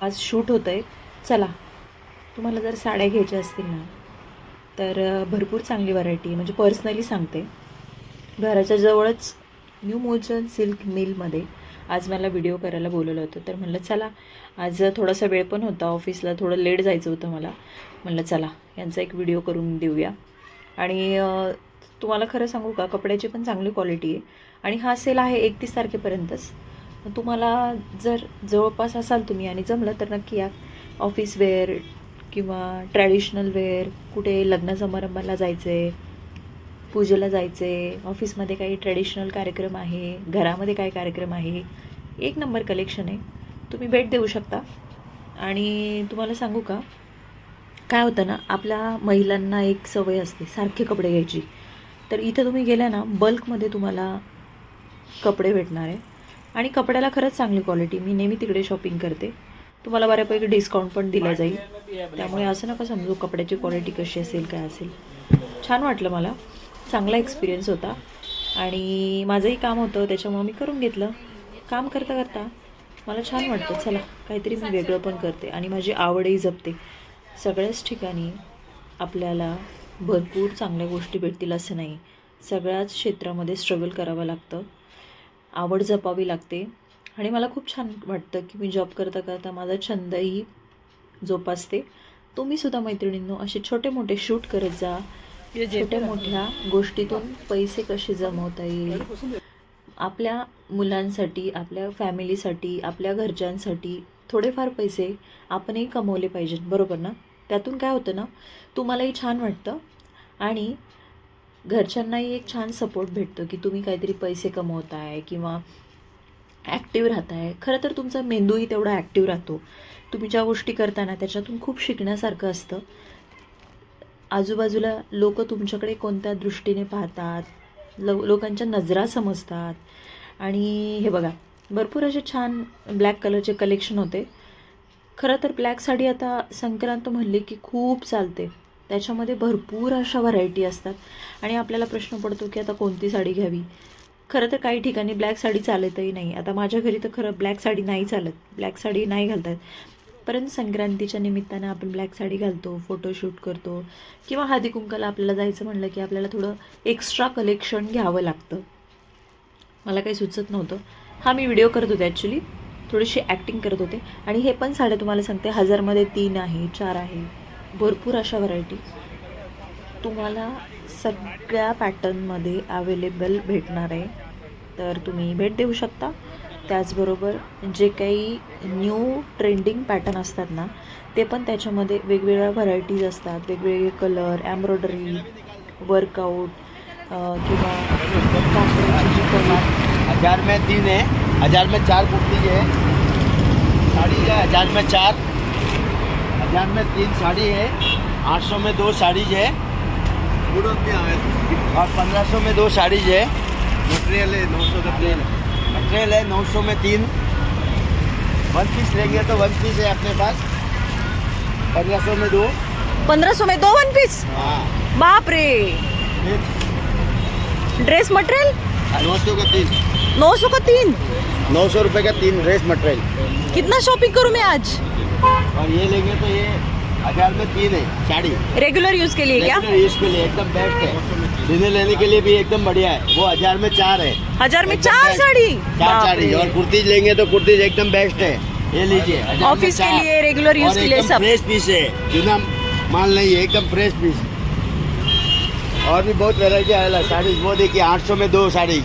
आज शूट होतं आहे चला तुम्हाला जर साड्या घ्यायच्या असतील ना तर भरपूर चांगली व्हरायटी आहे म्हणजे पर्सनली सांगते. घराच्या जवळच न्यू मोजन सिल्क मिलमध्ये आज मला व्हिडिओ करायला बोलवलं होतं. तर म्हणलं चला आज थोडासा वेळ पण होता ऑफिसला थोडं लेट जायचं होतं मला. म्हणलं चला यांचा एक व्हिडिओ करून देऊया. आणि तुम्हाला खरं सांगू का कपड्याची पण चांगली क्वालिटी आहे. आणि हा सेल आहे एकतीस तारखेपर्यंतच. तुम्हाला जर जवळपास असाल तुम्ही आणि जमलं तर नक्की या ऑफिस वेअर किंवा ट्रॅडिशनल वेअर कुठे लग्न समारंभाला जायचं आहे पूजेला जायचं आहे ऑफिसमध्ये काही ट्रॅडिशनल कार्यक्रम आहे घरामध्ये काय कार्यक्रम आहे एक नंबर कलेक्शन आहे. तुम्ही भेट देऊ शकता. आणि तुम्हाला सांगू का काय होतं ना आपल्या महिलांना एक सवय असते सारखे कपडे घ्यायची. तर इथं तुम्ही गेल्या ना बल्कमध्ये तुम्हाला कपडे भेटणार आहे. आणि कपड्याला खरंच चांगली क्वालिटी मी नेहमी तिकडे शॉपिंग करते. तुम्हाला बऱ्यापैकी डिस्काउंट पण दिला जाईल. त्यामुळे असं नका समजू कपड्याची क्वालिटी कशी असेल काय असेल. छान वाटलं मला. चांगला एक्सपिरियन्स होता. आणि माझंही काम होतं त्याच्यामुळं मी करून घेतलं. काम करता करता मला छान वाटतं. चला काहीतरी मी वेगळं पण करते. आणि माझी आवडही जपते. सगळ्याच ठिकाणी आपल्याला भरपूर चांगल्या गोष्टी भेटतील असं नाही. सगळ्याच क्षेत्रामध्ये स्ट्रगल करावं लागतं. आवड जपावी लागते. आणि मला खूप छान वाटतं की मी जॉब करता करता माझा छंदही जोपासते. तुम्हीसुद्धा मैत्रिणींनो असे छोटे मोठे शूट करत जा. छोट्या मोठ्या गोष्टीतून पैसे कसे जमवता येईल? आपल्या मुलांसाठी आपल्या फॅमिलीसाठी आपल्या घरच्यांसाठी थोडेफार पैसे आपणही कमवले पाहिजेत. बरोबर ना? त्यातून काय होतं ना? तुम्हालाही छान वाटतं. आणि घरच्यांनाही एक छान सपोर्ट भेटतो की तुम्ही काहीतरी पैसे कमवताय किंवा ॲक्टिव्ह राहताय. खरं तर तुमचा मेंदूही तेवढा ॲक्टिव्ह राहतो. तुम्ही ज्या गोष्टी करताना त्याच्यातून खूप शिकण्यासारखं असतं. आजूबाजूला लोक तुमच्याकडे कोणत्या दृष्टीने पाहतात? लो लोकांच्या नजरा समजतात. आणि हे बघा भरपूर असे छान ब्लॅक कलरचे कलेक्शन होते. खरं तर ब्लॅक साडी आता संक्रांत म्हणली की खूप चालते. त्याच्यामध्ये भरपूर अशा व्हरायटी असतात. आणि आपल्याला प्रश्न पडतो की आता कोणती साडी घ्यावी? खरं तर काही ठिकाणी ब्लॅक साडी चालतही नाही. आता माझ्या घरी तर खरं ब्लॅक साडी नाही चालत. ब्लॅक साडी नाही घालतात. परंतु संक्रांतीच्या निमित्तानं आपण ब्लॅक साडी घालतो फोटोशूट करतो. किंवा हळदी कुंकाला आपल्याला जायचं म्हणलं की आपल्याला थोडं एक्स्ट्रा कलेक्शन घ्यावं लागतं. मला काही सुचत नव्हतं. हा मी व्हिडिओ करत होते ॲक्च्युली थोडीशी ॲक्टिंग करत होते. आणि हे पण साड्या तुम्हाला सांगते. हजारमध्ये तीन आहे चार आहे. भरपूर अशा व्हरायटी तुम्हाला सगळ्या पॅटर्नमध्ये अवेलेबल भेटणार आहे. तर तुम्ही भेट देऊ शकता. त्याचबरोबर जे काही न्यू ट्रेंडिंग पॅटर्न असतात ना ते पण त्याच्यामध्ये वेगवेगळ्या व्हरायटीज असतात. वेगवेगळे कलर एम्ब्रॉयडरी वर्कआउट किंवा हजार में तीन है हजार में चार कुर्ती है साड़ी है हजार में चार। हज़ार में तीन साड़ी है आठ सौ में दो साड़ीज है। और पंद्रह सौ में दो साड़ीज है। मटेरियल है नौ सौ का तीन। मटेरियल है नौ सौ में तीन। वन पीस लेंगे तो वन पीस है अपने पास। पंद्रह सौ में दो। पंधरा सौ में दो वन पीस? हाँ। बाप रे! Dress material? नौ सौ का तीन। नौ सौ का तीन? नौ सौ रुपये का तीन ड्रेस मटेरियल। कितना शॉपिंग करूँ मैं आज? और ये लेंगे तो ये हज़ार में तीन है साड़ी। रेगुलर यूज़ के लिए क्या? यूज़ के लिए एकदम बेस्ट है। डिनर लेने के लिए भी एकदम बढ़िया है। वो हज़ार में चार है। हज़ार में चार साड़ी? चार साड़ी। और कुर्तीज लेंगे तो कुर्तीज एकदम बेस्ट है। ये लीजिए ऑफ़िस के लिए, use और के लिए सब। फ्रेश पीस है। जूना माल नहीं है एकदम फ्रेश पीस और भी बहुत वेराइटी आएगा साड़ी। वो देखिए आठ सौ में दो साड़ी।